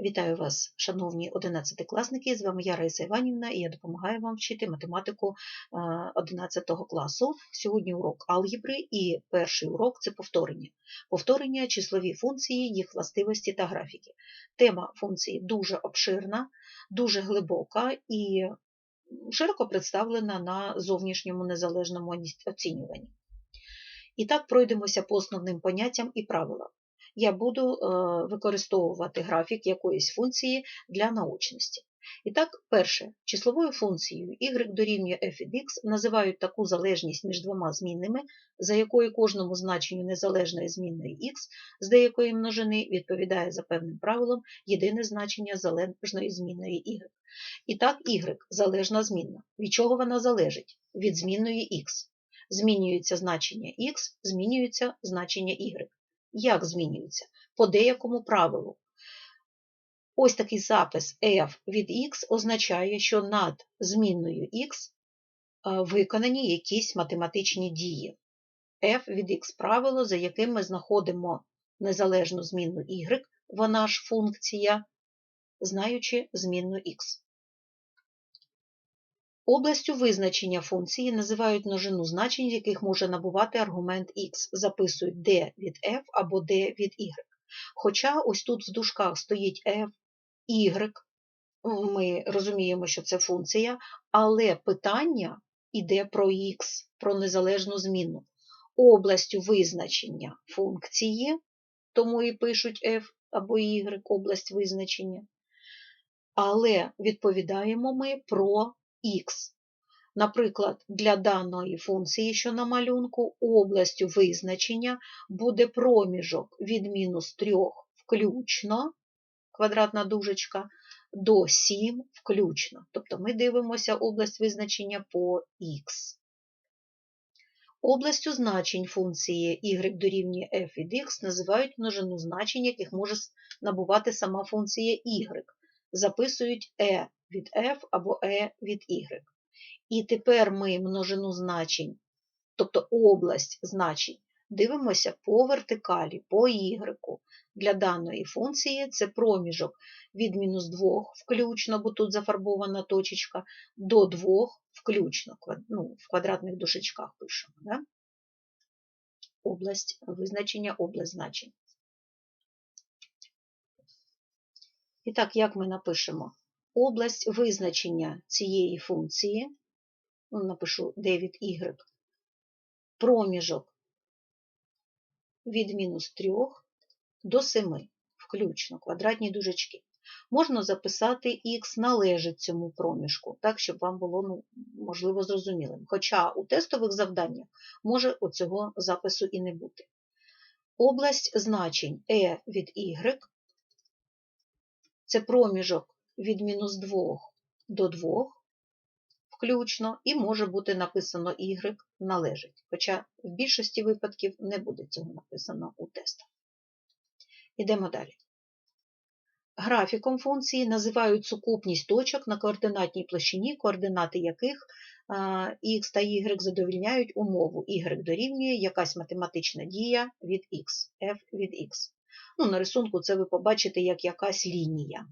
Вітаю вас, шановні одинадцятикласники. З вами я Раїса Іванівна і я допомагаю вам вчити математику 11 класу. Сьогодні урок алгебри і перший урок це повторення. Повторення, числові функції, їх властивості та графіки. Тема функції дуже обширна, дуже глибока і широко представлена на зовнішньому незалежному оцінюванні. І так пройдемося по основним поняттям і правилам я буду е, використовувати графік якоїсь функції для наочності. І так, перше, числовою функцією y дорівнює f від x називають таку залежність між двома змінними, за якою кожному значенню незалежної змінної x з деякої множини відповідає за певним правилом єдине значення залежної змінної y. І так, y залежна змінна. Від чого вона залежить? Від змінної x. Змінюється значення x, змінюється значення y. Як змінюються? По деякому правилу. Ось такий запис f від x означає, що над змінною x виконані якісь математичні дії. f від x правило, за яким ми знаходимо незалежну змінну y, вона ж функція, знаючи змінну x. Областю визначення функції називають множину значень, яких може набувати аргумент x, записують d від f або d від y. Хоча ось тут в дужках стоїть f, y, ми розуміємо, що це функція, але питання йде про x, про незалежну зміну. Областю визначення функції, тому і пишуть f або y, область визначення. Але відповідаємо ми про х. Наприклад, для даної функції, що на малюнку, областю визначення буде проміжок від мінус 3 включно, квадратна дужечка, до 7 включно. Тобто ми дивимося область визначення по х. Областю значень функції y дорівнює f від x називають множину значень, яких може набувати сама функція y. Записують e від f або e від y. І тепер ми множину значень, тобто область значень, дивимося по вертикалі, по y. Для даної функції це проміжок від мінус 2 включно, бо тут зафарбована точечка, до 2 включно, ну, в квадратних дужечках пишемо. Да? Область визначення область значень. І так, як ми напишемо? Область визначення цієї функції, ну, напишу d від y, проміжок від мінус 3 до 7, включно квадратні дужечки. Можна записати х належить цьому проміжку, так, щоб вам було, ну, можливо, зрозумілим. Хоча у тестових завданнях може оцього запису і не бути. Область значень e від y це проміжок від мінус 2 до 2 включно, і може бути написано y належить. Хоча в більшості випадків не буде цього написано у тестах. Ідемо далі. Графіком функції називають сукупність точок на координатній площині, координати яких x та y задовільняють умову y дорівнює якась математична дія від x, f від x. Ну, На рисунку це ви побачите як якась лінія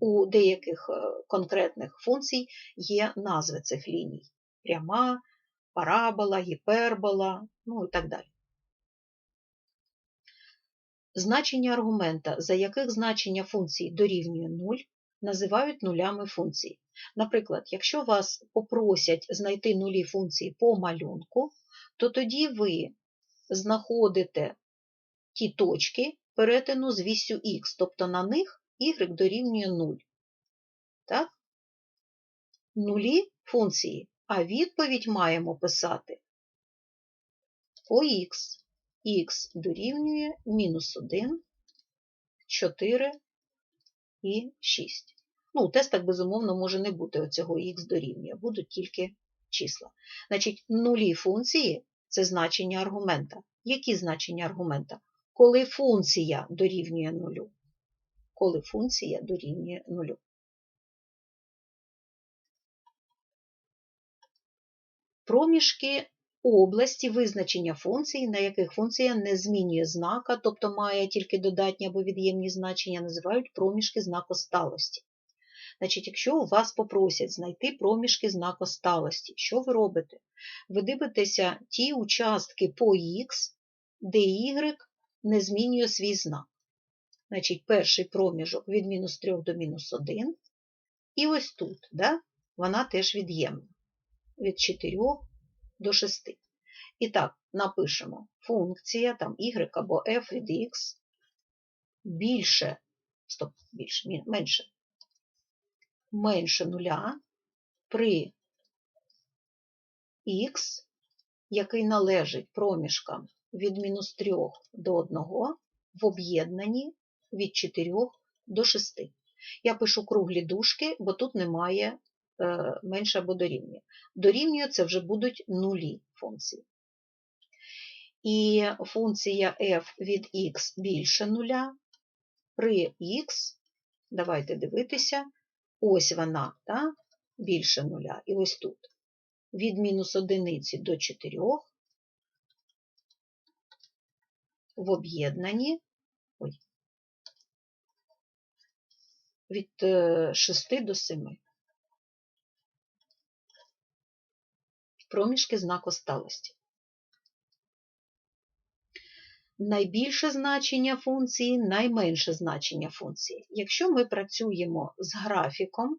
у деяких е, конкретних функцій є назви цих ліній: пряма, парабола, гіпербола, ну і так далі. Значення аргумента, за яких значення функції дорівнює 0, називають нулями функції. Наприклад, якщо вас попросять знайти нулі функції по малюнку, то тоді ви знаходите ті точки перетину з вісю х, тобто на них y дорівнює 0. Так? Нулі функції, а відповідь маємо писати по х. х дорівнює мінус 1, 4 і 6. Ну, у тестах, безумовно, може не бути оцього х дорівнює, будуть тільки числа. Значить, нулі функції це значення аргумента. Які значення аргумента? Коли функція дорівнює нулю коли функція дорівнює нулю. Проміжки області визначення функцій, на яких функція не змінює знака, тобто має тільки додатні або від'ємні значення, називають проміжки знакосталості. Значить, якщо у вас попросять знайти проміжки знакосталості, що ви робите? Ви дивитеся ті участки по Х, де Y не змінює свій знак. Значить, перший проміжок від мінус 3 до мінус 1. І ось тут, да, вона теж від'ємна. Від 4 до 6. І так, напишемо функція там y або f від x більше, стоп, більше, менше, менше нуля при x, який належить проміжкам від мінус 3 до 1 в об'єднанні від 4 до 6. Я пишу круглі дужки, бо тут немає е, менше або дорівнює. Дорівнює це вже будуть нулі функції. І функція f від x більше нуля при x, давайте дивитися, ось вона та, більше нуля, і ось тут. Від мінус одиниці до 4 в об'єднанні від 6 до 7. Проміжки знакосталості. Найбільше значення функції, найменше значення функції. Якщо ми працюємо з графіком,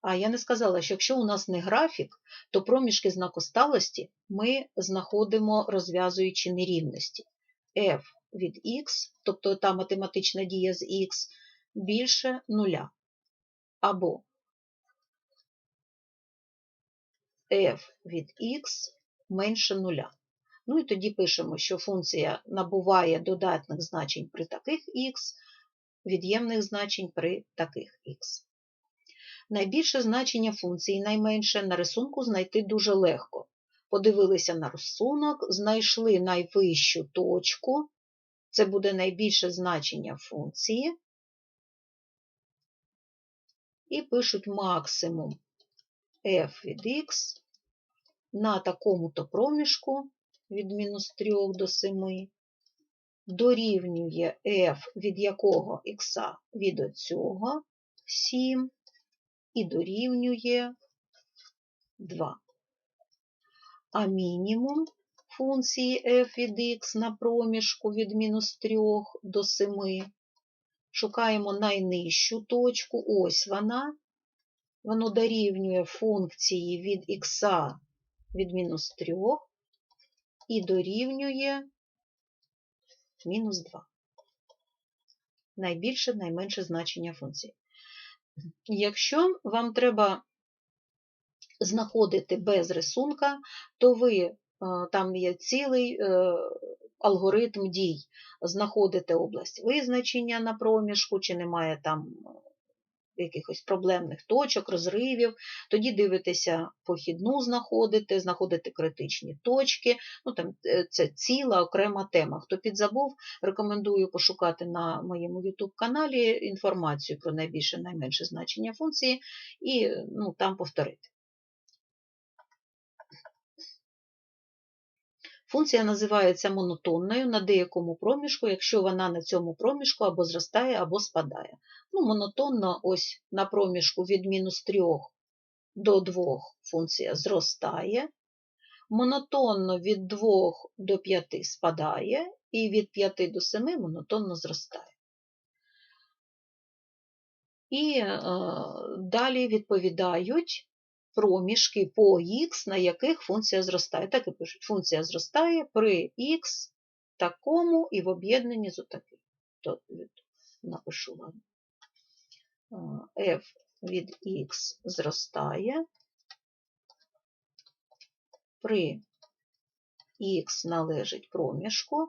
а я не сказала, що якщо у нас не графік, то проміжки знакосталості ми знаходимо, розв'язуючи нерівності. f від x, тобто та математична дія з x, більше нуля. Або f від x менше нуля. Ну і тоді пишемо, що функція набуває додатних значень при таких х, від'ємних значень при таких х. Найбільше значення функції найменше на рисунку знайти дуже легко. Подивилися на рисунок, знайшли найвищу точку, це буде найбільше значення функції, і пишуть максимум f від x на такому-то проміжку від мінус 3 до 7 дорівнює f від якого х від оцього 7 і дорівнює 2. А мінімум функції f від x на проміжку від мінус 3 до 7. Шукаємо найнижчу точку, ось вона. Воно дорівнює функції від х від мінус 3 і дорівнює мінус 2. Найбільше, найменше значення функції. Якщо вам треба знаходити без рисунка, то ви, там є цілий е, алгоритм дій. Знаходите область визначення на проміжку, чи немає там якихось проблемних точок, розривів, тоді дивитеся похідну знаходите, знаходите критичні точки. Ну, там, е, Це ціла окрема тема. Хто підзабув, рекомендую пошукати на моєму YouTube-каналі інформацію про найбільше найменше значення функції і ну, там повторити. Функція називається монотонною на деякому проміжку, якщо вона на цьому проміжку або зростає, або спадає. Ну, Монотонно ось на проміжку від мінус 3 до 2 функція зростає. Монотонно від 2 до 5 спадає, і від 5 до 7 монотонно зростає. І е, далі відповідають проміжки по х, на яких функція зростає. Так і пишуть, функція зростає при х такому і в об'єднанні з отаким. То напишу вам f від х зростає. При х належить проміжку,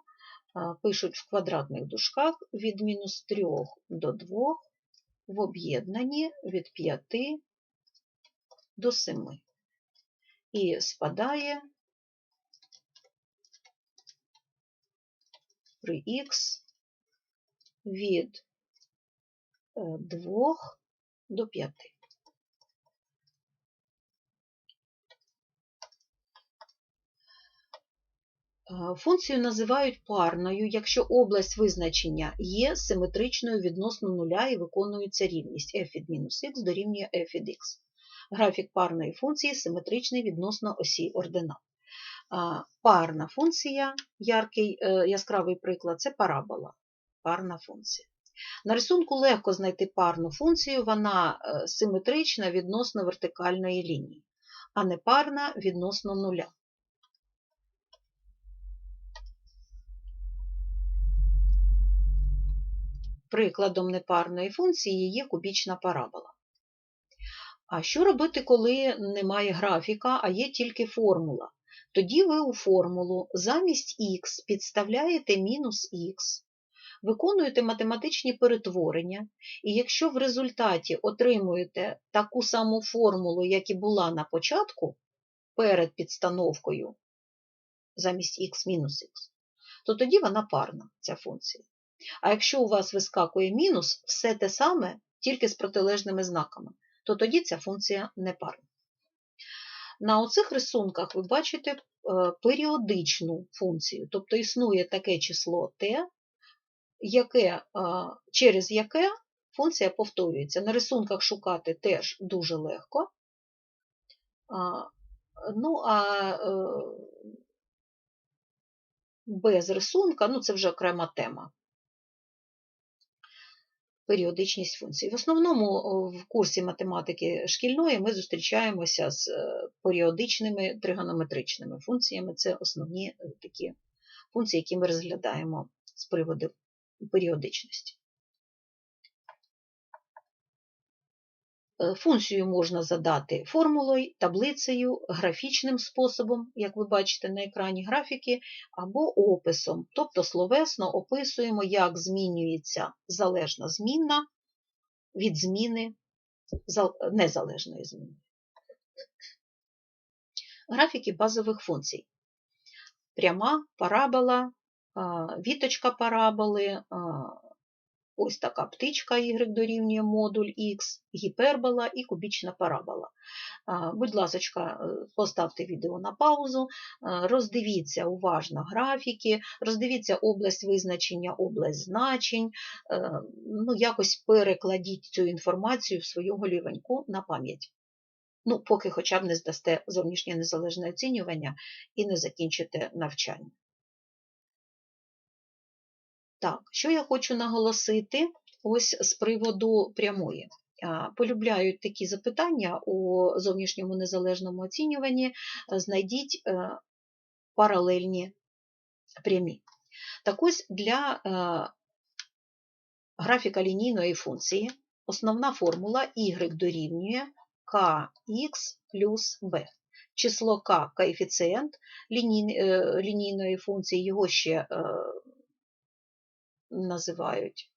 пишуть в квадратних дужках від мінус 3 до 2 в об'єднанні від 5 до 7. І спадає при х від 2 е, до 5. Функцію називають парною, якщо область визначення є симетричною відносно нуля і виконується рівність f від мінус х дорівнює f від x. Графік парної функції симетричний відносно осі ординат. Парна функція, яркий, е, яскравий приклад це парабола. Парна функція. На рисунку легко знайти парну функцію, вона е, симетрична відносно вертикальної лінії, а не парна відносно нуля. Прикладом непарної функції є кубічна парабола. А що робити, коли немає графіка, а є тільки формула? Тоді ви у формулу замість х підставляєте мінус х, виконуєте математичні перетворення, і якщо в результаті отримуєте таку саму формулу, як і була на початку, перед підстановкою замість х мінус х, то тоді вона парна, ця функція. А якщо у вас вискакує мінус, все те саме, тільки з протилежними знаками, то тоді ця функція не парна. На оцих рисунках ви бачите е, періодичну функцію, тобто існує таке число t, яке, е, через яке функція повторюється. На рисунках шукати теж дуже легко. Ну, а е, без рисунка, ну це вже окрема тема періодичність функцій. В основному в курсі математики шкільної ми зустрічаємося з е, періодичними тригонометричними функціями. Це основні е, такі функції, які ми розглядаємо з приводу періодичності. Функцію можна задати формулою, таблицею, графічним способом, як ви бачите на екрані графіки, або описом. Тобто словесно описуємо, як змінюється залежна змінна від зміни незалежної зміни. Графіки базових функцій. Пряма парабола, віточка параболи, Ось така птичка y дорівнює модуль Х, гіпербола і кубічна парабола. Будь ласка, е, поставте відео на паузу, роздивіться уважно графіки, роздивіться область визначення, область значень, е, ну, якось перекладіть цю інформацію в свою голівеньку на пам'ять. Ну, поки хоча б не здасте зовнішнє незалежне оцінювання і не закінчите навчання. Так, що я хочу наголосити ось з приводу прямої. Полюбляють такі запитання у зовнішньому незалежному оцінюванні, знайдіть е, паралельні прямі. Так ось для е, графіка лінійної функції основна формула y дорівнює kx плюс b. Число k коефіцієнт е, лінійної функції, його ще називають.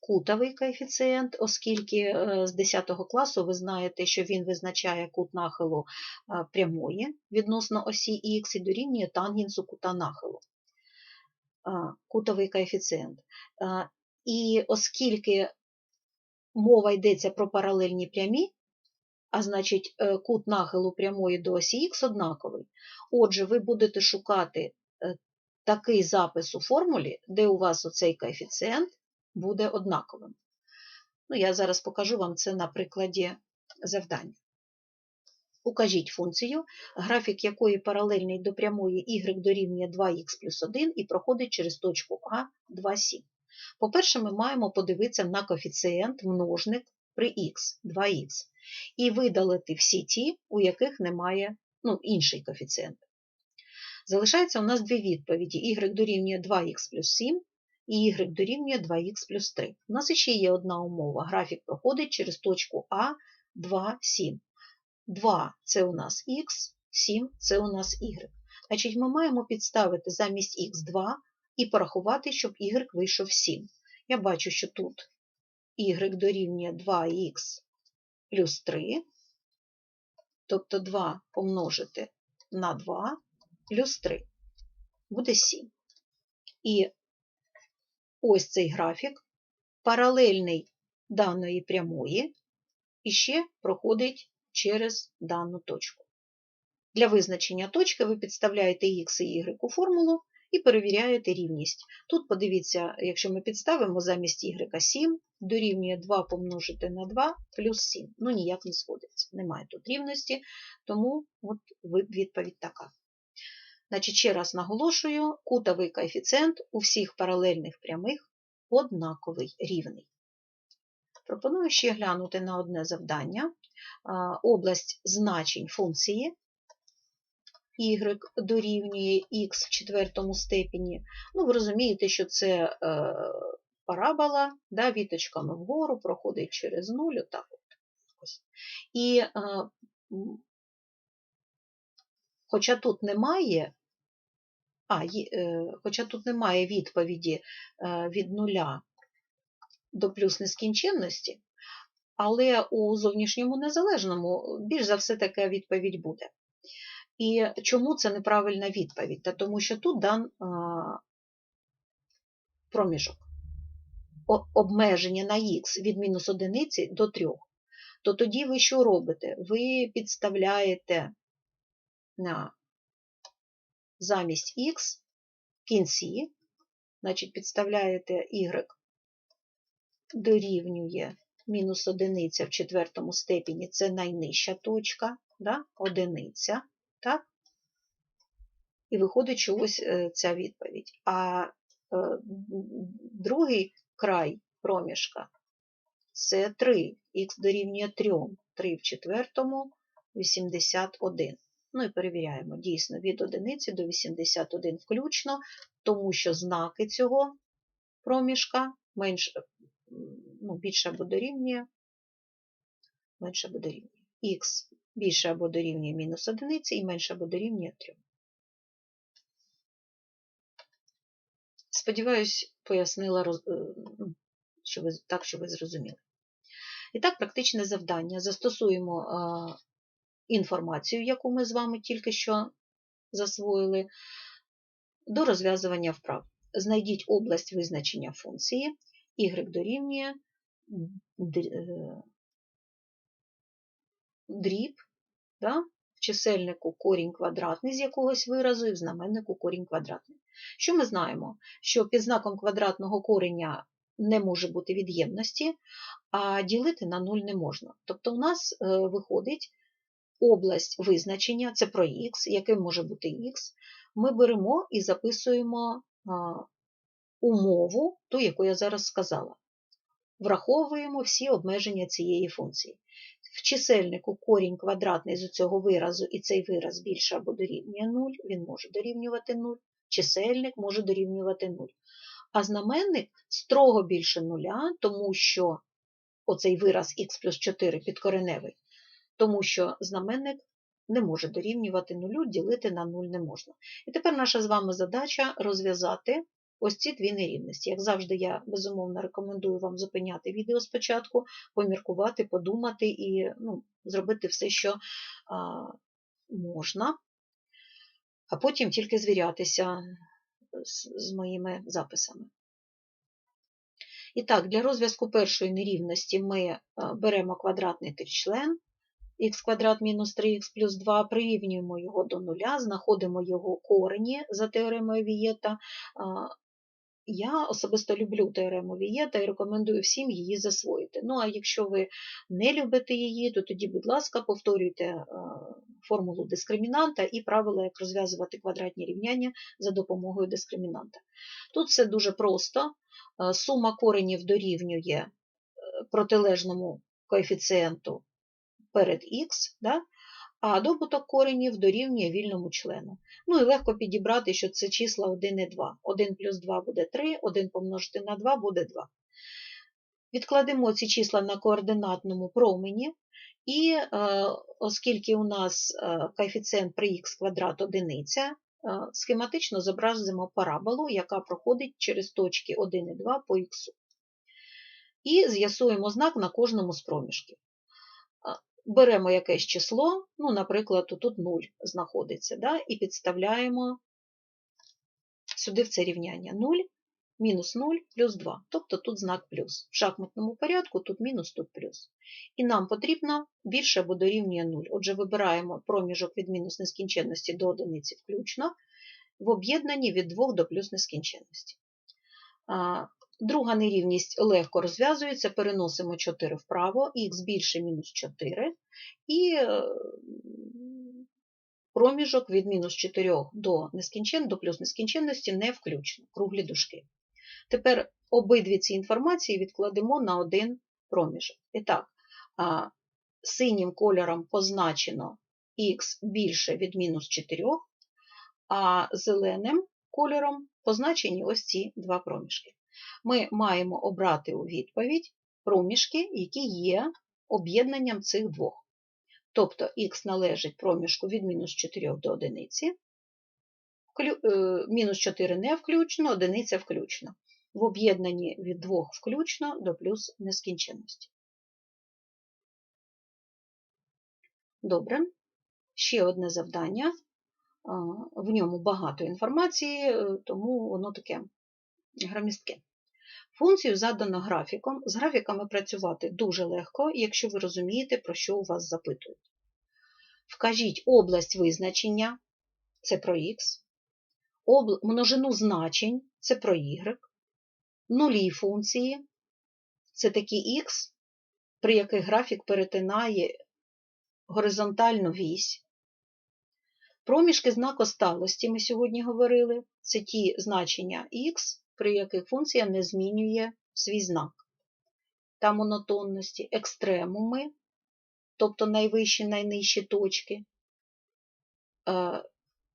Кутовий коефіцієнт, оскільки е, з 10 класу ви знаєте, що він визначає кут нахилу е, прямої відносно осі Х і дорівнює тангенсу кута нахилу. Е, кутовий коефіцієнт. І оскільки мова йдеться про паралельні прямі, а значить, е, кут нахилу прямої до осі х однаковий. Отже, ви будете шукати е, такий запис у формулі, де у вас оцей коефіцієнт буде однаковим. Ну, Я зараз покажу вам це на прикладі завдання. Укажіть функцію, графік якої паралельний до прямої y дорівнює 2х плюс 1 і проходить через точку А 2,7. По-перше, ми маємо подивитися на коефіцієнт множник при х 2х і видалити всі ті, у яких немає ну, інший коефіцієнт. Залишається у нас дві відповіді: y дорівнює 2х плюс 7 і y дорівнює 2х плюс 3. У нас ще є одна умова. Графік проходить через точку А 2, 7. 2 це у нас х, 7 це у нас y. Значить, ми маємо підставити замість х2 і порахувати, щоб y вийшов 7. Я бачу, що тут y дорівнює 2х плюс 3, тобто 2 помножити на 2 плюс 3 буде 7. І ось цей графік паралельний даної прямої і ще проходить через дану точку. Для визначення точки ви підставляєте x і y у формулу і перевіряєте рівність. Тут подивіться, якщо ми підставимо замість y 7, дорівнює 2 помножити на 2 плюс 7. Ну, ніяк не сходиться. Немає тут рівності, тому от відповідь така. Значить, ще раз наголошую, кутовий коефіцієнт у всіх паралельних прямих однаковий рівний. Пропоную ще глянути на одне завдання. Область значень функції y дорівнює x в четвертому степені. Ну, ви розумієте, що це е, парабола, да, віточками вгору, проходить через нуль, отак от. І е, хоча тут немає, а, е, хоча тут немає відповіді е, від нуля до плюс нескінченності, але у зовнішньому незалежному більш за все така відповідь буде. І чому це неправильна відповідь? Та тому що тут дан проміжок обмеження на х від мінус одиниці до 3. То тоді ви що робите? Ви підставляєте на замість х кінці, значить, підставляєте y дорівнює мінус одиниця в четвертому степені, це найнижча точка, да? одиниця. Так? І виходить чогось е, ця відповідь. А е, другий край проміжка це 3. Х дорівнює 3. 3 в четвертому 81. Ну і перевіряємо, дійсно, від 1 до 81 включно, тому що знаки цього проміжка менш, ну, більше або дорівнює, менше або дорівнює. Х більше або дорівнює мінус одиниці і менше або дорівнює 3. Сподіваюсь, пояснила е, ну, що ви, так, що ви зрозуміли. І так, практичне завдання. Застосуємо а, інформацію, яку ми з вами тільки що засвоїли, до розв'язування вправ. Знайдіть область визначення функції, y дорівнює е, дріб да? в чисельнику корінь квадратний з якогось виразу і в знаменнику корінь квадратний. Що ми знаємо? Що під знаком квадратного кореня не може бути від'ємності, а ділити на 0 не можна. Тобто, у нас е, виходить область визначення, це про х, яким може бути х, ми беремо і записуємо умову, ту, яку я зараз сказала. Враховуємо всі обмеження цієї функції. В чисельнику корінь квадратний з цього виразу, і цей вираз більше або дорівнює 0, він може дорівнювати 0, чисельник може дорівнювати 0. А знаменник строго більше нуля, тому що оцей вираз х плюс 4 підкореневий, тому що знаменник не може дорівнювати нулю, ділити на 0 не можна. І тепер наша з вами задача розв'язати ось ці дві нерівності. Як завжди, я безумовно рекомендую вам зупиняти відео спочатку, поміркувати, подумати і ну, зробити все, що а, можна, а потім тільки звірятися з, з моїми записами. І так, для розв'язку першої нерівності ми беремо квадратний тричлен, х квадрат мінус 3х плюс 2, прирівнюємо його до нуля, знаходимо його корені за теоремою Вієта, я особисто люблю теорему Вієта і рекомендую всім її засвоїти. Ну, а якщо ви не любите її, то тоді, будь ласка, повторюйте е, формулу дискримінанта і правила, як розв'язувати квадратні рівняння за допомогою дискримінанта. Тут все дуже просто. Е, сума коренів дорівнює е, протилежному коефіцієнту перед х, да? А добуток коренів дорівнює вільному члену. Ну і легко підібрати, що це числа 1 і 2. 1 плюс 2 буде 3, 1 помножити на 2 буде 2. Відкладемо ці числа на координатному промені, і е, оскільки у нас е, коефіцієнт при х квадрат одиниця, е, схематично зобразимо параболу, яка проходить через точки 1 і 2 по х. І з'ясуємо знак на кожному з проміжків. Беремо якесь число, ну, наприклад, тут 0 знаходиться, да, і підставляємо сюди в це рівняння 0 мінус 0 плюс 2, тобто тут знак плюс. В шахматному порядку тут мінус, тут плюс. І нам потрібно більше або дорівнює 0. Отже, вибираємо проміжок від мінус нескінченності до одиниці включно, в об'єднанні від 2 до плюс нескінченності. Друга нерівність легко розв'язується, переносимо 4 вправо, х більше мінус 4, і е, проміжок від мінус 4 до нескінчен, до плюс нескінченності не включно, круглі дужки. Тепер обидві ці інформації відкладемо на один проміжок. І так, синім кольором позначено х більше від мінус 4, а зеленим кольором позначені ось ці два проміжки. Ми маємо обрати у відповідь проміжки, які є об'єднанням цих двох. Тобто х належить проміжку від мінус 4 до 1, е, мінус 4 не включно, одиниця включно. В об'єднанні від 2 включно до плюс нескінченності. Добре. Ще одне завдання. В ньому багато інформації, е, тому воно таке громістке. Функцію задано графіком. З графіками працювати дуже легко, якщо ви розумієте, про що у вас запитують. Вкажіть область визначення це про х, множину значень це про y, нулі функції це такі х, при яких графік перетинає горизонтальну вісь. Проміжки знакосталості ми сьогодні говорили, це ті значення х, при яких функція не змінює свій знак та монотонності, екстремуми, тобто найвищі, найнижчі точки. Е,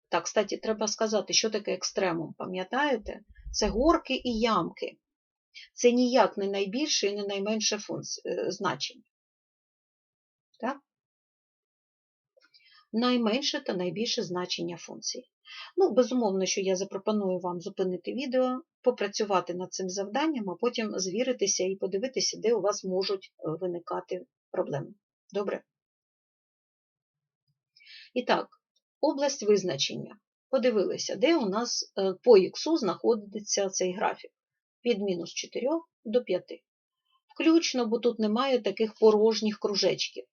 так, кстати, треба сказати, що таке екстремум, пам'ятаєте? Це горки і ямки. Це ніяк не найбільше і не найменше е, значення. Так? Найменше та найбільше значення функції. Ну, безумовно, що я запропоную вам зупинити відео, попрацювати над цим завданням, а потім звіритися і подивитися, де у вас можуть е, виникати проблеми. Добре? І так, область визначення. Подивилися, де у нас е, по х знаходиться цей графік від мінус 4 до 5. Включно, бо тут немає таких порожніх кружечків.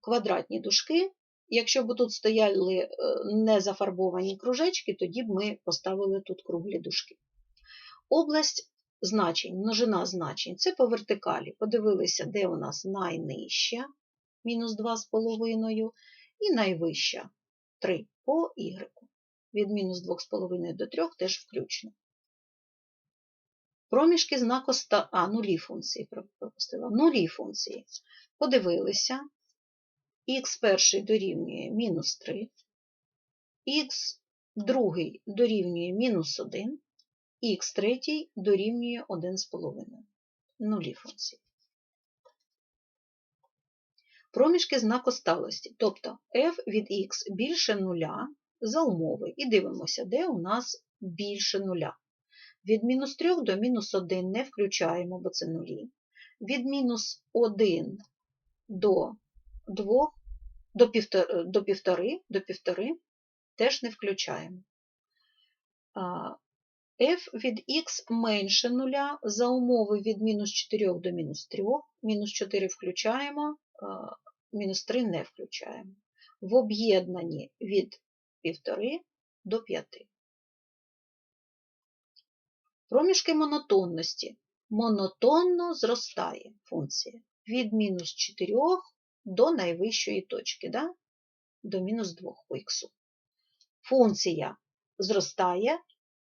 Квадратні дужки Якщо б тут стояли е, не зафарбовані кружечки, тоді б ми поставили тут круглі дужки. Область значень, множина значень це по вертикалі. Подивилися, де у нас найнижча, мінус 2,5, і найвища 3 по y. Від мінус 2,5 до 3 теж включно. Проміжки знаку ста... А, нулі функції пропустила. Нулі функції. Подивилися, х перший дорівнює мінус 3, х другий дорівнює мінус 1, х третій дорівнює 1,5. Нулі функції. Проміжки знакосталості, тобто f від х більше нуля за умови. І дивимося, де у нас більше нуля. Від мінус 3 до мінус 1 не включаємо, бо це нулі. Від мінус 1 до 2 до півтори, до півтори, до півтори теж не включаємо. f від x менше нуля за умови від мінус 4 до мінус 3, мінус 4 включаємо, мінус 3 не включаємо. В об'єднанні від півтори до 5. Проміжки монотонності. Монотонно зростає функція від мінус 4 до найвищої точки, да? до мінус 2 по х. Функція зростає,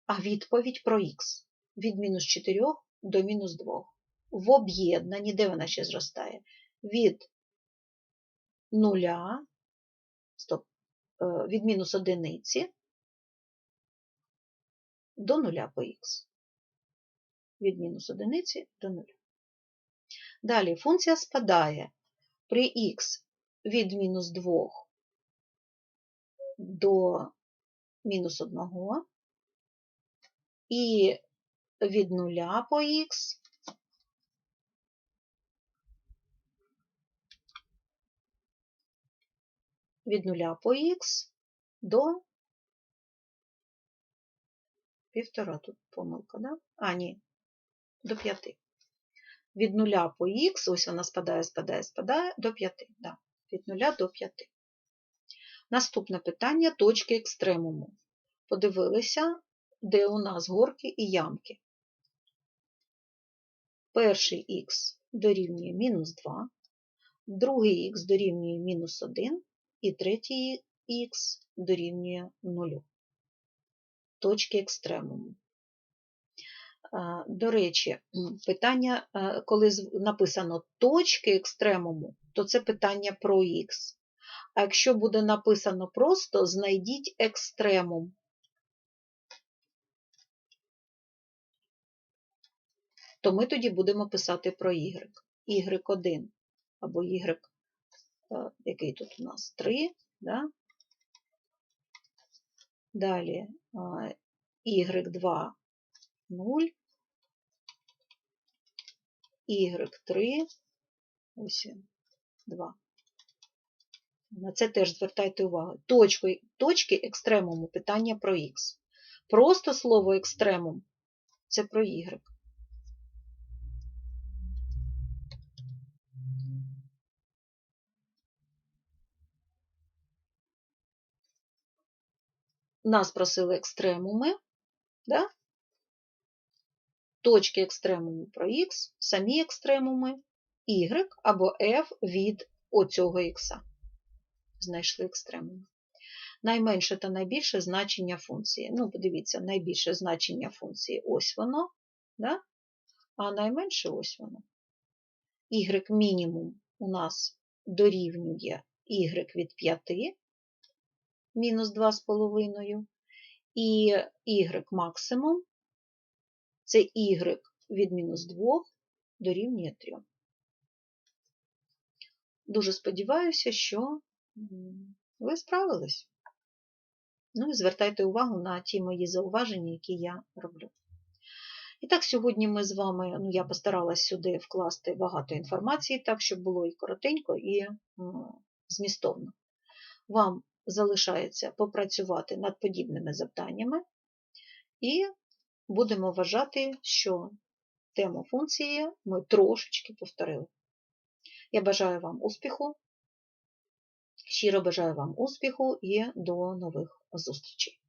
а відповідь про х від мінус 4 до мінус 2. В об'єднанні, де вона ще зростає? Від 0, стоп, е, від мінус одиниці до 0 по х. Від мінус одиниці до 0. Далі функція спадає при х від мінус 2 до мінус 1 і від 0 по х від 0 по х до Півтора тут помилка, да? А, ні, до 5. Від 0 по х, ось вона спадає, спадає, спадає до 5. Да. Від 0 до 5. Наступне питання точки екстремуму. Подивилися, де у нас горки і ямки. Перший х дорівнює мінус 2, другий х дорівнює мінус 1 і третій х дорівнює 0. Точки екстремуму. До речі, питання, коли написано точки екстремуму, то це питання про х. А якщо буде написано просто знайдіть екстремум. То ми тоді будемо писати про y. y1 або y, який тут у нас 3, да? далі y2 0, y3, ось він, 2. На це теж звертайте увагу. Точки, точки екстремуму питання про х. Просто слово екстремум це про y. Нас просили екстремуми, да? Точки екстремуму про х, самі екстремуми, y або f від оцього х. Знайшли екстремум. Найменше та найбільше значення функції. Ну, подивіться, найбільше значення функції ось воно, да? а найменше ось воно. Y мінімум у нас дорівнює y від 5, мінус 2,5, і y максимум це y від мінус 2 дорівнює 3. Дуже сподіваюся, що ви справились. Ну і звертайте увагу на ті мої зауваження, які я роблю. І так, сьогодні ми з вами, ну, я постаралась сюди вкласти багато інформації, так, щоб було і коротенько, і змістовно. Вам залишається попрацювати над подібними завданнями, і будемо вважати, що тему функції ми трошечки повторили. Я бажаю вам успіху, щиро бажаю вам успіху і до нових зустрічей.